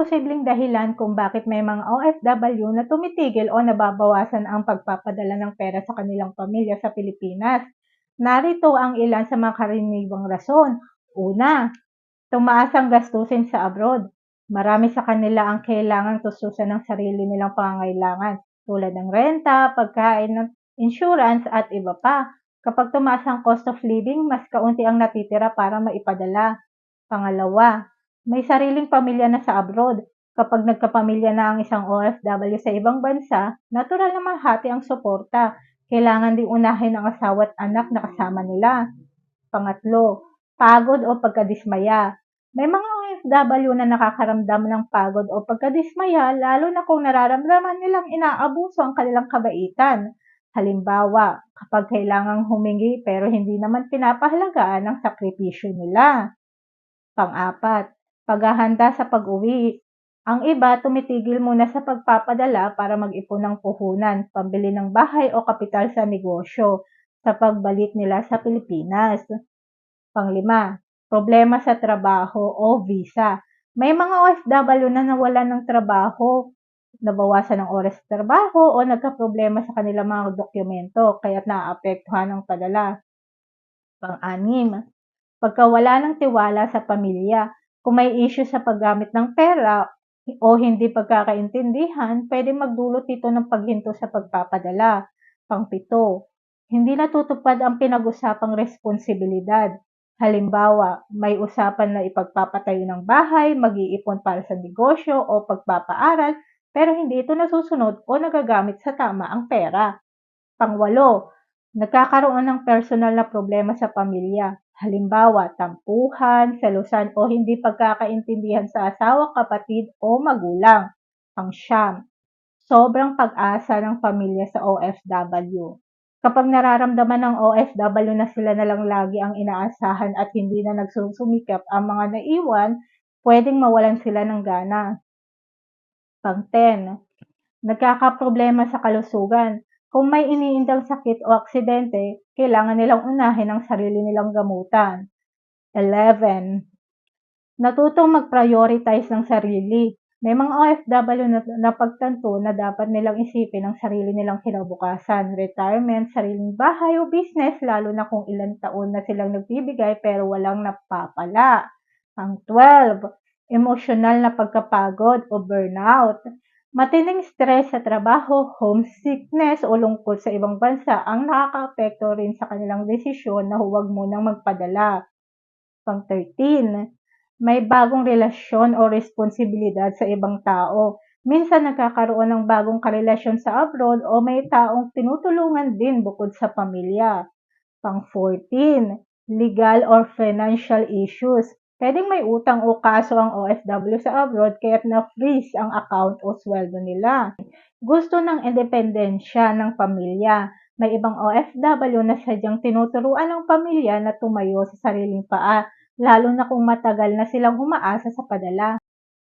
Posibleng dahilan kung bakit may mga OFW na tumitigil o nababawasan ang pagpapadala ng pera sa kanilang pamilya sa Pilipinas. Narito ang ilan sa mga karaniwang rason. Una, tumaas ang gastusin sa abroad. Marami sa kanila ang kailangang tustusan ng sarili nilang pangangailangan tulad ng renta, pagkain, insurance at iba pa. Kapag tumaas ang cost of living, mas kaunti ang natitira para maipadala. Pangalawa, may sariling pamilya na sa abroad. Kapag nagkapamilya na ang isang OFW sa ibang bansa, natural na mahati ang suporta. Kailangan din unahin ang asawa at anak na kasama nila. Pangatlo, pagod o pagkadismaya. May mga OFW na nakakaramdam ng pagod o pagkadismaya lalo na kung nararamdaman nilang inaabuso ang kanilang kabaitan. Halimbawa, kapag kailangang humingi pero hindi naman pinapahalagaan ang sakripisyo nila. Pang-apat, paghahanda sa pag-uwi. Ang iba tumitigil muna sa pagpapadala para mag-ipon ng puhunan, pambili ng bahay o kapital sa negosyo sa pagbalik nila sa Pilipinas. Panglima, problema sa trabaho o visa. May mga OFW na nawalan ng trabaho, nabawasan ng oras sa trabaho o nagka-problema sa kanilang mga dokumento kaya't naaapektuhan ang padala. Pang-anim, pagkawala ng tiwala sa pamilya. Kung may issue sa paggamit ng pera o hindi pagkakaintindihan, pwede magdulot ito ng paghinto sa pagpapadala. Pangpito, hindi natutupad ang pinag-usapang responsibilidad. Halimbawa, may usapan na ipagpapatayo ng bahay, mag-iipon para sa negosyo o pagpapaaral, pero hindi ito nasusunod o nagagamit sa tama ang pera. Pangwalo, nagkakaroon ng personal na problema sa pamilya. Halimbawa, tampuhan, selusan o hindi pagkakaintindihan sa asawa, kapatid o magulang. Pangsyam, sobrang pag-asa ng pamilya sa OFW. Kapag nararamdaman ng OFW na sila na lang lagi ang inaasahan at hindi na nagsusumikap ang mga naiwan, pwedeng mawalan sila ng gana. Pang-10, nagkakaproblema sa kalusugan. Kung may iniindang sakit o aksidente, kailangan nilang unahin ang sarili nilang gamutan. 11. Natutong mag-prioritize ng sarili. May mga OFW na napagtanto na dapat nilang isipin ang sarili nilang kinabukasan, retirement, sariling bahay o business, lalo na kung ilang taon na silang nagbibigay pero walang napapala. Ang 12, emosyonal na pagkapagod o burnout. Matinding stress sa trabaho, homesickness o lungkot sa ibang bansa ang nakakaapekto rin sa kanilang desisyon na huwag munang magpadala. Pang 13, may bagong relasyon o responsibilidad sa ibang tao. Minsan nagkakaroon ng bagong karelasyon sa abroad o may taong tinutulungan din bukod sa pamilya. Pang 14, legal or financial issues. Pwedeng may utang o kaso ang OFW sa abroad kaya't na-freeze ang account o sweldo nila. Gusto ng independensya ng pamilya. May ibang OFW na sadyang tinuturuan ng pamilya na tumayo sa sariling paa, lalo na kung matagal na silang umaasa sa padala.